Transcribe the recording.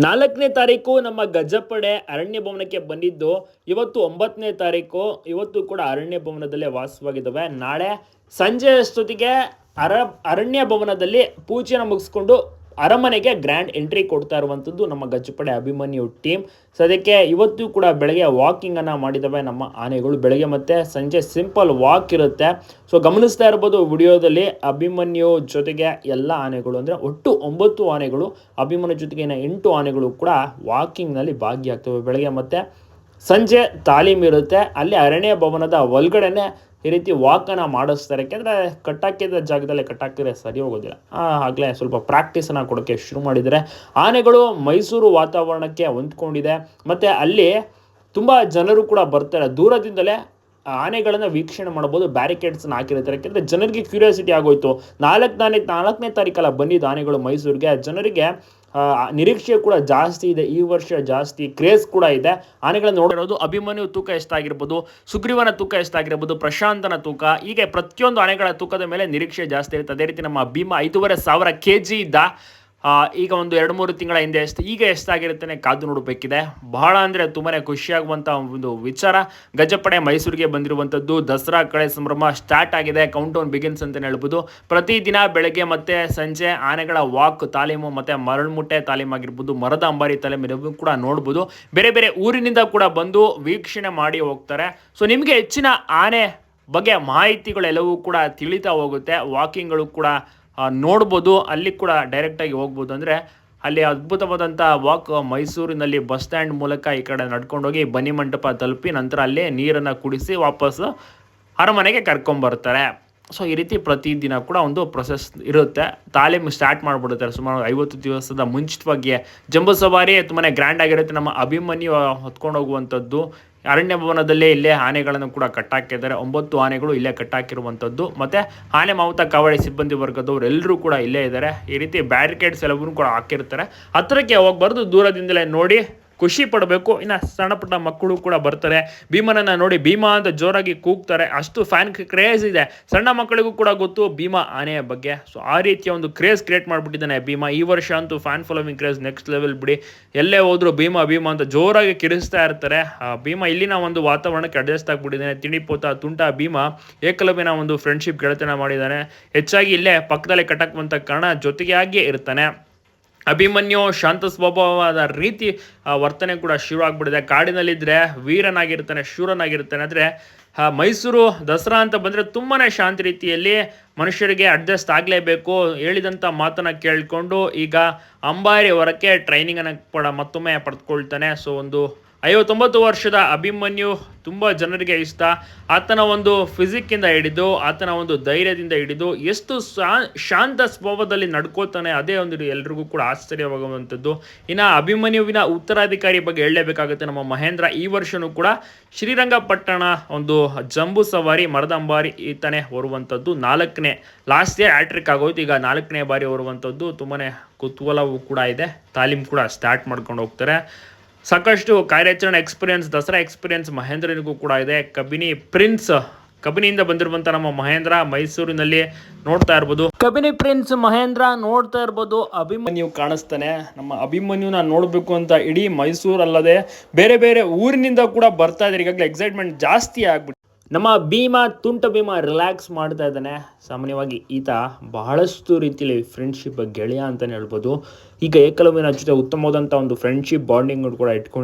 ನಾಲ್ಕನೇ ತಾರೀಕು ನಮ್ಮ ಗಜಪಡೆ ಅರಣ್ಯ ಭವನಕ್ಕೆ ಬಂದಿದ್ದು, ಇವತ್ತು ಒಂಬತ್ತನೇ ತಾರೀಕು, ಇವತ್ತು ಕೂಡ ಅರಣ್ಯ ಭವನದಲ್ಲೇ ವಾಸವಾಗಿದ್ದಾವೆ. ನಾಳೆ ಸಂಜೆ ಅಷ್ಟೊತ್ತಿಗೆ ಅರ, ಅರಣ್ಯ ಭವನದಲ್ಲಿ ಪೂಜೆನ ಮುಗಿಸ್ಕೊಂಡು ಅರಮನೆಗೆ ಗ್ರ್ಯಾಂಡ್ ಎಂಟ್ರಿ ಕೊಡ್ತಾ ಇರುವಂಥದ್ದು ನಮ್ಮ ಗಜಪಡೆ ಅಭಿಮನ್ಯು ಟೀಮ್ ಸದ್ಯಕ್ಕೆ ಇವತ್ತು ಕೂಡ ಬೆಳಗ್ಗೆ ವಾಕಿಂಗನ್ನು ಮಾಡಿದವೆ ನಮ್ಮ ಆನೆಗಳು. ಬೆಳಗ್ಗೆ ಮತ್ತು ಸಂಜೆ ಸಿಂಪಲ್ ವಾಕ್ ಇರುತ್ತೆ. ಸೊ ಗಮನಿಸ್ತಾ ಇರ್ಬೋದು ವಿಡಿಯೋದಲ್ಲಿ ಅಭಿಮನ್ಯು ಜೊತೆಗೆ ಎಲ್ಲ ಆನೆಗಳು ಅಂದರೆ ಒಟ್ಟು ಒಂಬತ್ತು ಆನೆಗಳು. ಅಭಿಮನ್ಯು ಜೊತೆಗೆ ಇನ್ನು ಎಂಟು ಆನೆಗಳು ಕೂಡ ವಾಕಿಂಗ್ನಲ್ಲಿ ಭಾಗಿಯಾಗ್ತವೆ. ಬೆಳಗ್ಗೆ ಮತ್ತು ಸಂಜೆ ತಾಲೀಮ್ ಇರುತ್ತೆ. ಅಲ್ಲಿ ಅರಣ್ಯ ಭವನದ ಒಳಗಡೆನೆ ಈ ರೀತಿ ವಾಕನ್ನು ಮಾಡಿಸ್ತಾರೆ. ಯಾಕೆಂದರೆ ಕಟ್ಟಾಕಿದ ಜಾಗದಲ್ಲಿ ಕಟ್ಟಾಕಿದ್ರೆ ಸರಿ ಹೋಗೋದಿಲ್ಲ. ಆಗಲೇ ಸ್ವಲ್ಪ ಪ್ರಾಕ್ಟೀಸನ್ನು ಕೊಡೋಕ್ಕೆ ಶುರು ಮಾಡಿದರೆ ಆನೆಗಳು ಮೈಸೂರು ವಾತಾವರಣಕ್ಕೆ ಹೊಂದ್ಕೊಂಡಿದೆ. ಮತ್ತು ಅಲ್ಲಿ ತುಂಬ ಜನರು ಕೂಡ ಬರ್ತಾರೆ. ದೂರದಿಂದಲೇ ಆನೆಗಳನ್ನು ವೀಕ್ಷಣೆ ಮಾಡ್ಬೋದು ಬ್ಯಾರಿಕೇಡ್ಸ್ನ ಹಾಕಿರ್ತಾರೆ. ಯಾಕೆಂದರೆ ಜನರಿಗೆ ಕ್ಯೂರಿಯಾಸಿಟಿ ಆಗೋಯ್ತು. ನಾಲ್ಕು ನಾಲ್ಕು ನಾಲ್ಕನೇ ತಾರೀಕಲ್ಲ ಬಂದಿದ್ದ ಆನೆಗಳು ಮೈಸೂರಿಗೆ. ಜನರಿಗೆ ನಿರೀಕ್ಷೆ ಕೂಡ ಜಾಸ್ತಿ ಇದೆ. ಈ ವರ್ಷ ಜಾಸ್ತಿ ಕ್ರೇಜ್ ಕೂಡ ಇದೆ. ಆನೆಗಳನ್ನು ನೋಡಿರೋದು ಅಭಿಮನ್ಯು ತೂಕ ಎಷ್ಟಾಗಿರ್ಬೋದು, ಸುಗ್ರೀವನ ತೂಕ ಎಷ್ಟಾಗಿರ್ಬೋದು, ಪ್ರಶಾಂತನ ತೂಕ, ಹೀಗೆ ಪ್ರತಿಯೊಂದು ಆನೆಗಳ ತೂಕದ ಮೇಲೆ ನಿರೀಕ್ಷೆ ಜಾಸ್ತಿ ಇರುತ್ತೆ. ಅದೇ ರೀತಿ ನಮ್ಮ ಭೀಮ ಐದೂವರೆ ಸಾವಿರ ಕೆ ಜಿ ಇದ್ದ ಈಗ ಒಂದು ಎರಡು ಮೂರು ತಿಂಗಳ ಹಿಂದೆ ಎಷ್ಟು, ಈಗ ಎಷ್ಟಾಗಿರುತ್ತೆ ಕಾದು ನೋಡಬೇಕಿದೆ. ಬಹಳ ಅಂದರೆ ತುಂಬಾ ಖುಷಿಯಾಗುವಂಥ ಒಂದು ವಿಚಾರ. ಗಜಪಡೆ ಮೈಸೂರಿಗೆ ಬಂದಿರುವಂಥದ್ದು ದಸರಾ ಕಳೆ ಸಂಭ್ರಮ ಸ್ಟಾರ್ಟ್ ಆಗಿದೆ. ಕೌಂಟ್ ಡೌನ್ ಬಿಗಿನ್ಸ್ ಅಂತಲೇ ಹೇಳ್ಬೋದು. ಪ್ರತಿದಿನ ಬೆಳಗ್ಗೆ ಮತ್ತು ಸಂಜೆ ಆನೆಗಳ ವಾಕ್ ತಾಲೀಮು ಮತ್ತು ಮರಳುಮುಟ್ಟೆ ತಾಲೀಮು ಆಗಿರ್ಬೋದು. ಮರದ ಅಂಬಾರಿ ತಾಲೀಮು ಇರೋದು ಕೂಡ ನೋಡ್ಬೋದು. ಬೇರೆ ಬೇರೆ ಊರಿನಿಂದ ಕೂಡ ಬಂದು ವೀಕ್ಷಣೆ ಮಾಡಿ ಹೋಗ್ತಾರೆ. ಸೊ ನಿಮಗೆ ಹೆಚ್ಚಿನ ಆನೆ ಬಗ್ಗೆ ಮಾಹಿತಿಗಳೆಲ್ಲವೂ ಕೂಡ ತಿಳಿತಾ ಹೋಗುತ್ತೆ. ವಾಕಿಂಗ್ಗಳು ಕೂಡ ನೋಡ್ಬೋದು, ಅಲ್ಲಿ ಕೂಡ ಡೈರೆಕ್ಟಾಗಿ ಹೋಗ್ಬೋದು ಅಂದರೆ ಅಲ್ಲಿ ಅದ್ಭುತವಾದಂಥ ವಾಕ್ ಮೈಸೂರಿನಲ್ಲಿ ಬಸ್ ಸ್ಟ್ಯಾಂಡ್ ಮೂಲಕ ಈ ಕಡೆ ನಡ್ಕೊಂಡೋಗಿ ಬನ್ನಿ ಮಂಟಪ ತಲುಪಿ ನಂತರ ಅಲ್ಲೇ ನೀರನ್ನು ಕುಡಿಸಿ ವಾಪಸ್ಸು ಅರಮನೆಗೆ ಕರ್ಕೊಂಬರ್ತಾರೆ. ಸೊ ಈ ರೀತಿ ಪ್ರತಿದಿನ ಕೂಡ ಒಂದು ಪ್ರೊಸೆಸ್ ಇರುತ್ತೆ. ತಾಲೀಮು ಸ್ಟಾರ್ಟ್ ಮಾಡಿಬಿಡುತ್ತಾರೆ ಸುಮಾರು ಐವತ್ತು ದಿವಸದ ಮುಂಚಿತವಾಗಿಯೇ ಜಂಬೂ ಸವಾರಿ ತುಂಬಾ ಗ್ರ್ಯಾಂಡ್ ಆಗಿರುತ್ತೆ. ನಮ್ಮ ಅಭಿಮನ್ಯು ಹೊತ್ಕೊಂಡು ಹೋಗುವಂಥದ್ದು ಅರಣ್ಯ ಭವನದಲ್ಲೇ ಇಲ್ಲೇ ಆನೆಗಳನ್ನು ಕೂಡ ಕಟ್ಟಾಕಿದ್ದಾರೆ. ಒಂಬತ್ತು ಆನೆಗಳು ಇಲ್ಲೇ ಕಟ್ಟಾಕಿರುವಂಥದ್ದು. ಮತ್ತು ಆನೆ ಮಾವುತ ಕಾವಡಿ ಸಿಬ್ಬಂದಿ ವರ್ಗದವರು ಎಲ್ಲರೂ ಕೂಡ ಇಲ್ಲೇ ಇದ್ದಾರೆ. ಈ ರೀತಿ ಬ್ಯಾರಿಕೇಡ್ಸ್ ಎಲ್ಲವನ್ನು ಕೂಡ ಹಾಕಿರ್ತಾರೆ. ಹತ್ತಿರಕ್ಕೆ ಹೋಗಬಾರ್ದು ದೂರದಿಂದಲೇ ನೋಡಿ. ಖುಷಿ ಪಡಬೇಕು. ಇನ್ನು ಸಣ್ಣ ಪುಟ್ಟ ಮಕ್ಕಳು ಕೂಡ ಬರ್ತಾರೆ. ಭೀಮನನ್ನ ನೋಡಿ ಭೀಮಾ ಅಂತ ಜೋರಾಗಿ ಕೂಗ್ತಾರೆ. ಅಷ್ಟು ಫ್ಯಾನ್ ಕ್ರೇಜ್ ಇದೆ. ಸಣ್ಣ ಮಕ್ಕಳಿಗೂ ಕೂಡ ಗೊತ್ತು ಭೀಮಾ ಆನೆಯ ಬಗ್ಗೆ. ಸೊ ಆ ರೀತಿಯ ಒಂದು ಕ್ರೇಜ್ ಕ್ರಿಯೇಟ್ ಮಾಡಿಬಿಟ್ಟಿದ್ದಾನೆ ಭೀಮಾ. ಈ ವರ್ಷ ಅಂತೂ fan following craze next level ಬಿಡಿ. ಎಲ್ಲೇ ಹೋದ್ರು ಭೀಮಾ ಭೀಮಾ ಅಂತ ಜೋರಾಗಿ ಕಿರಿಸ್ತಾ ಇರ್ತಾರೆ. ಭೀಮಾ ಇಲ್ಲಿನ ಒಂದು ವಾತಾವರಣಕ್ಕೆ ಅಡ್ಜಸ್ಟ್ ಆಗಿಬಿಟ್ಟಿದ್ದಾನೆ. ತಿಣಿಪೋತ, ತುಂಟ ಭೀಮಾ ಏಕಲವ್ಯನ ಒಂದು ಫ್ರೆಂಡ್ಶಿಪ್ ಗೆಳೆತನ ಮಾಡಿದ್ದಾನೆ. ಹೆಚ್ಚಾಗಿ ಇಲ್ಲೇ ಪಕ್ಕದಲ್ಲೇ ಕಟ್ಟಕ್ ಕಾರಣ ಜೊತೆಗೆ ಆಗಿಯೇ ಇರ್ತಾನೆ. ಅಭಿಮನ್ಯು ಶಾಂತ ಸ್ವಭಾವವಾದ ರೀತಿ ವರ್ತನೆ ಕೂಡ ಶುರು ಆಗ್ಬಿಡಿದೆ ಕಾಡಿನಲ್ಲಿದ್ದರೆ ವೀರನಾಗಿರ್ತಾನೆ, ಶೂರನಾಗಿರ್ತಾನೆ. ಅಂದರೆ ಮೈಸೂರು ದಸರಾ ಅಂತ ಬಂದರೆ ತುಂಬಾ ಶಾಂತಿ ರೀತಿಯಲ್ಲಿ ಮನುಷ್ಯರಿಗೆ ಅಡ್ಜಸ್ಟ್ ಆಗಲೇಬೇಕು ಹೇಳಿದಂಥ ಮಾತನ್ನು ಕೇಳಿಕೊಂಡು ಈಗ ಅಂಬಾರಿ ಹೊರಕ್ಕೆ ಟ್ರೈನಿಂಗನ್ನು ಕೂಡ ಮತ್ತೊಮ್ಮೆ ಪಡೆದುಕೊಳ್ತಾನೆ ಸೊ ಒಂದು ಐವತ್ತೊಂಬತ್ತು ವರ್ಷದ ಅಭಿಮನ್ಯು ತುಂಬ ಜನರಿಗೆ ಇಷ್ಟ. ಆತನ ಒಂದು ಫಿಸಿಕ್ಕಿಂದ ಹಿಡಿದು, ಆತನ ಒಂದು ಧೈರ್ಯದಿಂದ ಹಿಡಿದು, ಎಷ್ಟು ಶಾಂತ ಸ್ವಭಾವದಲ್ಲಿ ನಡ್ಕೋತಾನೆ, ಅದೇ ಒಂದು ಎಲ್ರಿಗೂ ಕೂಡ ಆಶ್ಚರ್ಯವಾಗುವಂಥದ್ದು. ಇನ್ನು ಅಭಿಮನ್ಯುವಿನ ಉತ್ತರಾಧಿಕಾರಿ ಬಗ್ಗೆ ಹೇಳಲೇಬೇಕಾಗುತ್ತೆ ನಮ್ಮ ಮಹೇಂದ್ರ. ಈ ವರ್ಷನೂ ಕೂಡ ಶ್ರೀರಂಗಪಟ್ಟಣ ಒಂದು ಜಂಬೂ ಸವಾರಿ, ಮರದಂಬಾರಿ ಈತನೇ ಹೊರುವಂಥದ್ದು. ನಾಲ್ಕನೇ ಲಾಸ್ಟ್ ಇಯರ್ ಹ್ಯಾಟ್ರಿಕ್ ಆಗೋಯ್ತು. ಈಗ ನಾಲ್ಕನೇ ಬಾರಿ ಹೊರುವಂಥದ್ದು. ತುಂಬಾ ಕುತೂಹಲವೂ ಕೂಡ ಇದೆ. ತಾಲೀಮ್ ಕೂಡ ಸ್ಟಾರ್ಟ್ ಮಾಡ್ಕೊಂಡು ಹೋಗ್ತಾರೆ. ಸಾಕಷ್ಟು ಕಾರ್ಯಾಚರಣೆ ಎಕ್ಸ್ಪೀರಿಯನ್ಸ್ ದಸರಾ ಎಕ್ಸ್ಪೀರಿಯನ್ಸ್ ಮಹೇಂದ್ರನಿಗೂ ಕೂಡ ಇದೆ. ಕಬಿನಿ ಪ್ರಿನ್ಸ್ ಕಬಿನಿಯಿಂದ ಬಂದಿರುವಂಥ ನಮ್ಮ ಮಹೇಂದ್ರ ಮೈಸೂರಿನಲ್ಲಿ ನೋಡ್ತಾ ಇರ್ಬೋದು. ಕಬಿನಿ ಪ್ರಿನ್ಸ್ ಮಹೇಂದ್ರ ನೋಡ್ತಾ ಇರ್ಬೋದು. ಅಭಿಮನ್ಯು ಕಾಣಿಸ್ತಾನೆ. ನಮ್ಮ ಅಭಿಮನ್ಯುನ ನೋಡಬೇಕು ಅಂತ ಇಡೀ ಮೈಸೂರಲ್ಲದೆ ಬೇರೆ ಬೇರೆ ಊರಿನಿಂದ ಕೂಡ ಬರ್ತಾ ಇದ್ದಾರೆ ಈಗಾಗಲೇ ಎಕ್ಸೈಟ್ಮೆಂಟ್ ಜಾಸ್ತಿ ಆಗ್ಬಿಟ್ಟು ನಮ್ಮ ಭೀಮ ತುಂಟ ಭೀಮ ರಿಲ್ಯಾಕ್ಸ್ ಮಾಡ್ತಾ ಇದ್ದಾನೆ. ಸಾಮಾನ್ಯವಾಗಿ ಈತ ಬಹಳಷ್ಟು ರೀತಿಯಲ್ಲಿ ಫ್ರೆಂಡ್ಶಿಪ್ ಗೆಳೆಯ ಅಂತಲೇ ಹೇಳ್ಬೋದು. ಈಗ ಏಕಲವ್ಯನ ಜೊತೆ ಉತ್ತಮವಾದಂಥ ಒಂದು ಫ್ರೆಂಡ್ಶಿಪ್ ಬಾಂಡಿಂಗ್ ಕೂಡ ಇಟ್ಕೊಂಡು